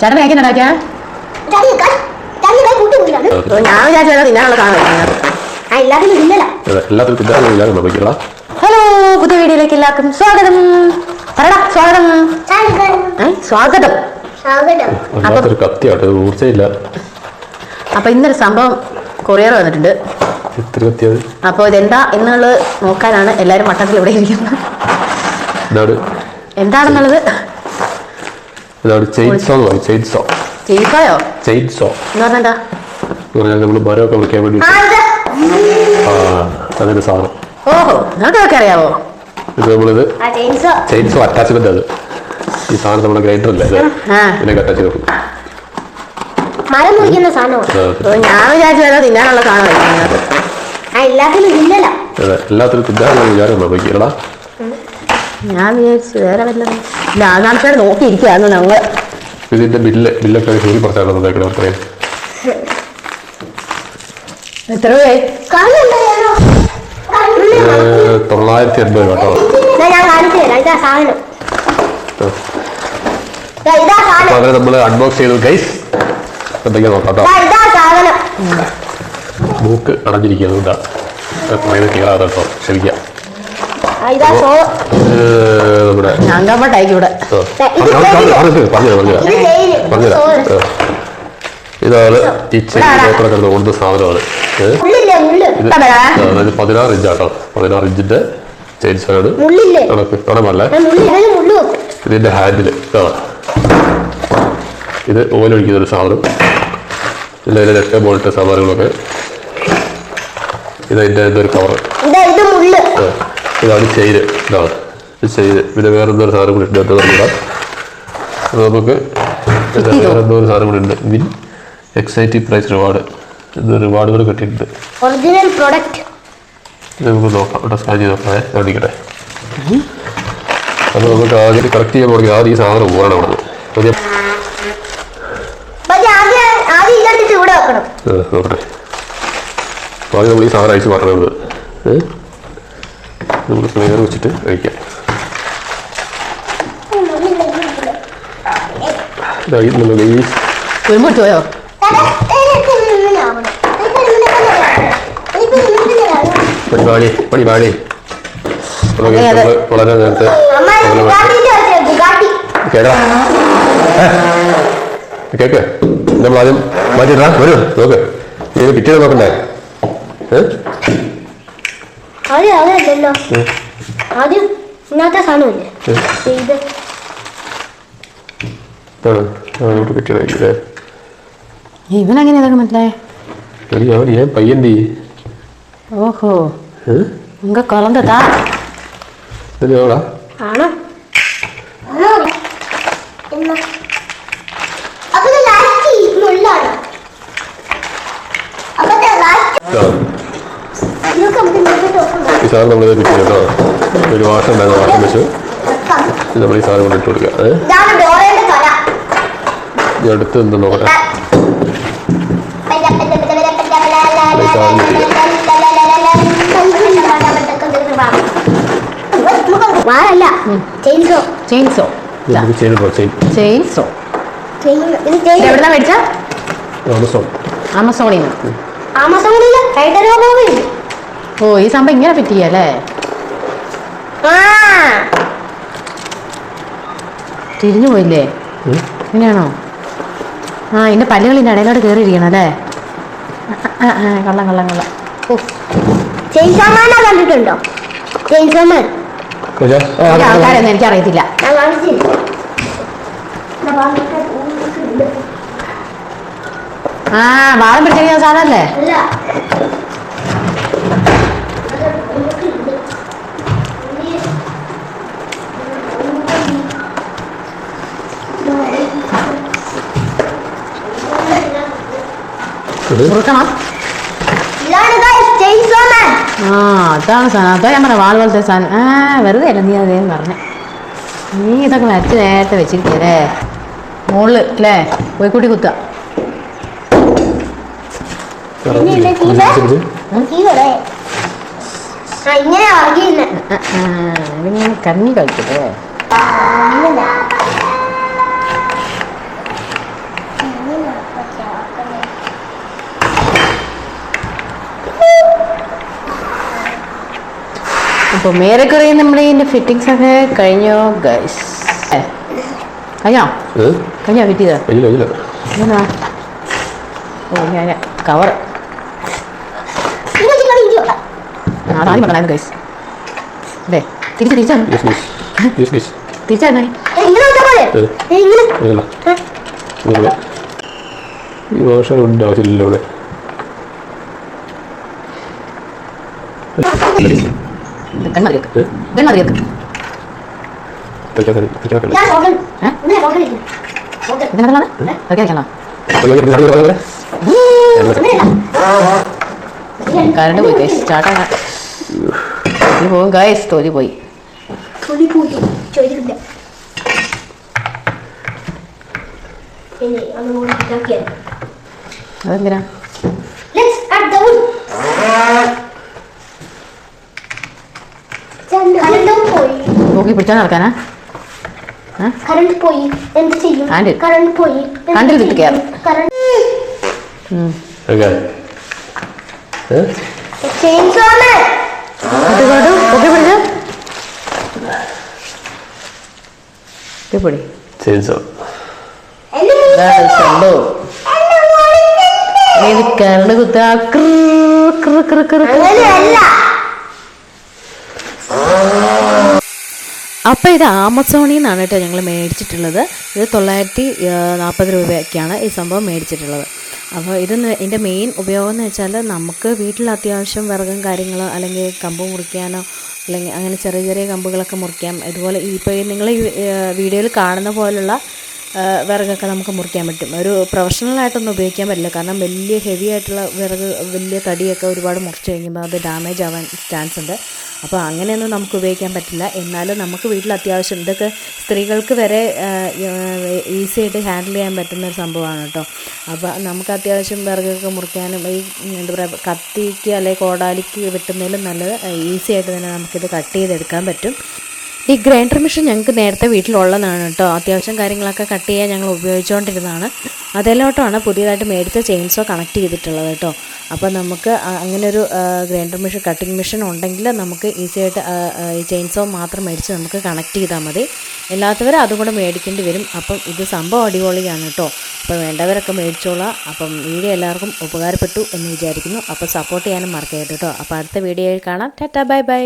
ചേട്ടൻ കഴിക്കുന്നുണ്ടാക്കിയാ ഞാൻ വിചാരിച്ചു തിന്നാനുള്ള എല്ലാത്തിനും ഹലോ പുതിയ വീഡിയോയിലേക്ക് എല്ലാവർക്കും സ്വാഗതം. പറടാ സ്വാഗതം. സ്വാഗതം. കത്തിയാട്ടോ ഇത് അപ്പൊ ഇന്നൊരു സംഭവം കൊറിയർ വന്നിട്ടുണ്ട്. അപ്പോൾ ഇതെന്താ എന്നുള്ളത് നോക്കാനാണ് എല്ലാവരും വട്ടത്തിൽ ഇവിടെ ഇരിക്കുന്നത്. എന്താണെന്നുള്ളത്? ഇതാണ് ചെയിൻസോ എന്ന് പറയും ചെയിൻസോ ചെയ്യിപ്പോയോ ചെയിൻസോ എന്ന് പറഞ്ഞാൽ നമ്മൾ മരമൊക്കെ വിളിക്കാൻ വേണ്ടി ആ അതിന്റെ സാധനം. ഓഹോ നിങ്ങൾക്കൊക്കെ അറിയാവോ? ഇത് നമ്മളിത് ചെയിൻസോ ചെയിൻസോ അറ്റാച്ച്മെന്റ് അത്. ഈ സാധനം നമ്മുടെ ഗ്രൈൻഡർ അല്ലേ? ഇത് ആ. ഇതിനൊക്കെ അറ്റാച്ച് ചെയ്തു മരം മുറിക്കുന്ന സാധനമാണ്? ഞാൻ വിചാരിച്ചു തിന്നാനുള്ള സാധനം എല്ലാത്തിലും ആ എല്ലാത്തിലും തിന്നാനുള്ള വിചാരം നിർമ്മിക്കലടാ ഞാൻ വിചാരിച്ചു വേറെ വല്ലതും. ഇല്ല നോക്കിയിരിക്കുകയായിരുന്നു ഞങ്ങൾ ഇതിന്റെ ബില്ല് ബില്ലൊക്കെ തന്നേക്കണേ അത്രയും എത്ര രൂപയായി തൊള്ളായിരത്തി എൺപത് കേട്ടോ. അപ്പൊ അവരെ നമ്മൾ അൺബോക്സ് ചെയ്തു. ഗൈസ് എന്തൊക്കെയാ നോക്കാം കേട്ടോ. മൂക്ക് അടഞ്ഞിരിക്കുന്നത് കേട്ടോ. ആ, ഇതാ നമ്മുടെ ഞാൻ കമ്പട്ടായിരിക്കും ഇവിടെ. ഇത്. ഇതാണ് കിടന്ന് കൊണ്ട സാധനമാണ്. ഇത് ഇതാ. പതിനാറ് ഇഞ്ചാട്ടോ പതിനാറ് ഇഞ്ചിന്റെ ചെയിൻസ് കണക്ക് കണമല്ലേ ഇതിന്റെ ഹാൻഡിൽ ഇത് ഓലൊഴിക്കുന്ന ഒരു സാധനം. അതിന്റെ നെറ്റ് ബോൾട്ട് സാധനങ്ങളൊക്കെ. ഇതതിന്റെ ഒരു കവർ ഇതാ ഇത് ഇതാണ് ചെയിന് ഇതാണ്. ഇത് ചെയിന് പിന്നെ വേറെ എന്തോ സാധനം കൂടി ഉണ്ട്. അത് നമ്മുടെ അത് നമുക്ക് വേറെ എന്തോ ഒരു സാധനം കൂടി ഉണ്ട്. വിൻ എക്സൈറ്റി പ്രൈസ് റിവാർഡ് ഇത് കൂടെ കിട്ടിയിട്ടുണ്ട്. ഒറിജിനൽ പ്രൊഡക്റ്റ് ഇത് നമുക്ക് നോക്കാം. ഇവിടെ സ്കാൻ ചെയ്ത് നോക്കാം. കാണിക്കട്ടെ. അത് നമുക്ക് ആദ്യം കറക്റ്റ് ചെയ്യാൻ തുടങ്ങി ആദ്യം ഈ സാധനം പോകണം അവിടെ നോക്കട്ടെ. ആദ്യം നമ്മൾ ഈ സാധനം അയച്ച് പറഞ്ഞത് ഏ? നമ്മൾ ക്ലിയർ വെച്ചിട്ട് കഴിക്കാം. പോയോ? പരിപാടി വളരെ നേരത്തെ കേടാ കേക്ക്? നമ്മൾ ആദ്യം മാറ്റിട്ടാ വരൂ നോക്ക്. ഇത് പിറ്റേ നോക്കണ്ടേ? ഏ? ആദ്യം അതല്ലല്ലോ? ആദ്യം ഇന്നത്തെ സാധനമില്ലേ? ഇത്. ഇവനെങ്ങനെ ഇതൊക്കെ മനസ്സിലായേ? അവൻ ഏൻ പയ്യന്റെ ഓഹോ. ഉങ്ക കുളന്തതാ എവിടാ ആണോ അപ്പൊ ലാസ്റ്റ് മുള്ളാണ് അപ്പൊ ലാസ്റ്റ് ആ, ഇതൊക്കെ നമുക്ക് നോക്കിട്ട് വെക്കാം ഈ സാധനം നമ്മളിത് പിറ്റേ കേട്ടോ. ഒരു വാഷം ഉണ്ടായിരുന്നു വാഷം വെച്ച് നമ്മൾ ഈ സാധനം കൊണ്ട് ഇട്ട് കൊടുക്കുക. അടുത്ത് എന്ത് നോക്കട്ടെ? ചെയിൻസോ. ചെയിൻസോ. നമുക്ക് ചെയ്ത് കുറച്ച് ചെയിൻസോ. ഇത് ചെയിൻ എവിടെന്നാ മേടിച്ച? ആമസോൺ. ആമസോണിൽ നിന്ന്. ആമസോണിൽ ഹൈഡരോബോബില്ല ഓ ഈ സംഭവം ഇങ്ങനെ പറ്റിയല്ലേ? തിരിഞ്ഞു പോയില്ലേ. ഇങ്ങനെയാണോ? ആ ഇതിന്റെ പല്ലുകളിന്റെ ഇടയിലോട്ട് കയറിയിരിക്കണം അല്ലേ? കള്ളം കള്ളം കള്ളം. ഓ. ചെയിൻസോമാനെ കണ്ടിട്ടുണ്ടോ? ചെയിൻസോമാൻ ആൾക്കാരൊന്നും എനിക്കറിയത്തില്ല. അറിയത്തില്ല ആ വാളം പിടിച്ചിരിക്കുന്ന സാധനല്ലേ ആ അതാണ് സാധനം. അതാ ഞാൻ പറഞ്ഞ വാൾ പോലത്തെ സാധനം. ആ വെറുതെ അല്ല നീ അതേന്ന് പറഞ്ഞേ. നീ ഇതൊക്കെ വരച്ച് നേരത്തെ വെച്ചിരിക്കല്ലേ മുകളിൽ അല്ലേ? ഇവിടെ ആ ഇങ്ങനെ കണ്ണി ആ, ആ, ഇതിങ്ങനെ കഞ്ഞി കഴിക്കട്ടെ അപ്പോൾ മേരെക്കുറെ നമ്മുടെ ഇതിന്റെ ഫിറ്റിങ്സ് ഒക്കെ കഴിഞ്ഞോ ഗൈസ് കഴിഞ്ഞോ? കഴിഞ്ഞോ ഫിറ്റ് ചെയ്തോ ഓ ഞാൻ കവർ ആദ്യം പറഞ്ഞായിരുന്നു ഗൈസ് അതെ തിരിച്ച് തിരിച്ചാണ് യെസ് മിസ് യെസ് മിസ് തിരിച്ചായിരുന്നു ഇങ്ങനെ വെച്ചാ പോലെ ഏ. ഇങ്ങനെ. അങ്ങനല്ല ആ, ഇങ്ങനെ ഈ ഭാഷ ഉണ്ട് ആവശ്യമില്ലല്ലോ ഇവിടെ. പോകണം പോകണം ഇതെന്താണ് കഴിക്കാനോ കറണ്ട് പോയി ഗൈസ് സ്റ്റാർട്ടാണ് തോതി പോകും ഗൈസ് പോയി. തൊലി ഇതാക്കിയാൽ. അതെന്തിനാ? നോക്കി പിടിച്ചാൽ നടക്കാനാ? കറണ്ട് പോയി. എന്ത് ചെയ്യും. കറണ്ട് പോയി. എന്റെ മുന്നിൽ ഇത് കരണ്ട് കുത്താ. ക്രൂ, ക്രൂ, ക്രൂ. അങ്ങനെയല്ല. അപ്പോൾ ഇത് ആമസോണിൽ നിന്നാണ് കേട്ടോ ഞങ്ങൾ മേടിച്ചിട്ടുള്ളത്. ഇത് തൊള്ളായിരത്തി നാൽപ്പത് രൂപയൊക്കെയാണ് ഈ സംഭവം മേടിച്ചിട്ടുള്ളത്. അപ്പോൾ ഇത് ഇതിന്റെ മെയിൻ ഉപയോഗം എന്ന് വെച്ചാൽ നമുക്ക് വീട്ടിൽ അത്യാവശ്യം വിറകും കാര്യങ്ങളോ അല്ലെങ്കിൽ കമ്പ് മുറിക്കാനോ അല്ലെങ്കിൽ അങ്ങനെ ചെറിയ ചെറിയ കമ്പുകളൊക്കെ മുറിക്കാം. ഇതുപോലെ ഇപ്പോൾ നിങ്ങൾ ഈ വീഡിയോയിൽ കാണുന്ന പോലുള്ള വിറകൊക്കെ നമുക്ക് മുറിക്കാൻ പറ്റും. ഒരു പ്രൊഫഷണലായിട്ടൊന്നും ഉപയോഗിക്കാൻ പറ്റില്ല. കാരണം വലിയ ഹെവി ആയിട്ടുള്ള വിറക് വലിയ തടിയൊക്കെ ഒരുപാട് മുറിച്ച് കഴിയുമ്പോൾ അത് ഡാമേജ് ആവാൻ ചാൻസ് ഉണ്ട്. അപ്പോൾ അങ്ങനെയൊന്നും നമുക്ക് ഉപയോഗിക്കാൻ പറ്റില്ല. എന്നാലും നമുക്ക് വീട്ടിൽ അത്യാവശ്യം ഇതൊക്കെ സ്ത്രീകൾക്ക് വരെ ഈസി ആയിട്ട് ഹാൻഡിൽ ചെയ്യാൻ പറ്റുന്ന ഒരു സംഭവമാണ് കേട്ടോ. അപ്പോൾ നമുക്ക് അത്യാവശ്യം വിറകൊക്കെ മുറിക്കാനും ഈ എന്താ പറയുക കത്തിക്ക് അല്ലെങ്കിൽ കോടാലിക്ക് വെട്ടുന്നതിലും നല്ലത് ഈസി ആയിട്ട് തന്നെ നമുക്കിത് കട്ട് ചെയ്തെടുക്കാൻ പറ്റും. ഈ ഗ്രൈൻഡർ മെഷീൻ ഞങ്ങൾക്ക് നേരത്തെ വീട്ടിലുള്ളതാണ് കേട്ടോ. അത്യാവശ്യം കാര്യങ്ങളൊക്കെ കട്ട് ചെയ്യാൻ ഞങ്ങൾ ഉപയോഗിച്ചുകൊണ്ടിരുന്നതാണ് അതിലോട്ടാണ് പുതിയതായിട്ട് മേടിച്ച ചെയിൻസോ കണക്ട് ചെയ്തിട്ടുള്ളത് കേട്ടോ. അപ്പോൾ നമുക്ക് അങ്ങനെ ഒരു ഗ്രൈൻഡർ മെഷീൻ കട്ടിംഗ് മെഷീൻ ഉണ്ടെങ്കിൽ നമുക്ക് ഈസി ആയിട്ട് ഈ ചെയിൻസോ മാത്രം മേടിച്ച് നമുക്ക് കണക്ട് ചെയ്താൽ മതി. ഇല്ലാത്തവരെ അതും കൂടെ മേടിക്കേണ്ടി വരും. അപ്പം ഇത് സംഭവം അടിപൊളിയാണ് കേട്ടോ. അപ്പോൾ വേണ്ടവരൊക്കെ മേടിച്ചോളാം. അപ്പം വീഡിയോ എല്ലാവർക്കും ഉപകാരപ്പെട്ടു എന്ന് വിചാരിക്കുന്നു. അപ്പോൾ സപ്പോർട്ട് ചെയ്യാനും മറക്കരുത് കേട്ടോ. അപ്പോൾ അടുത്ത വീഡിയോയിൽ കാണാം. Tata bye bye.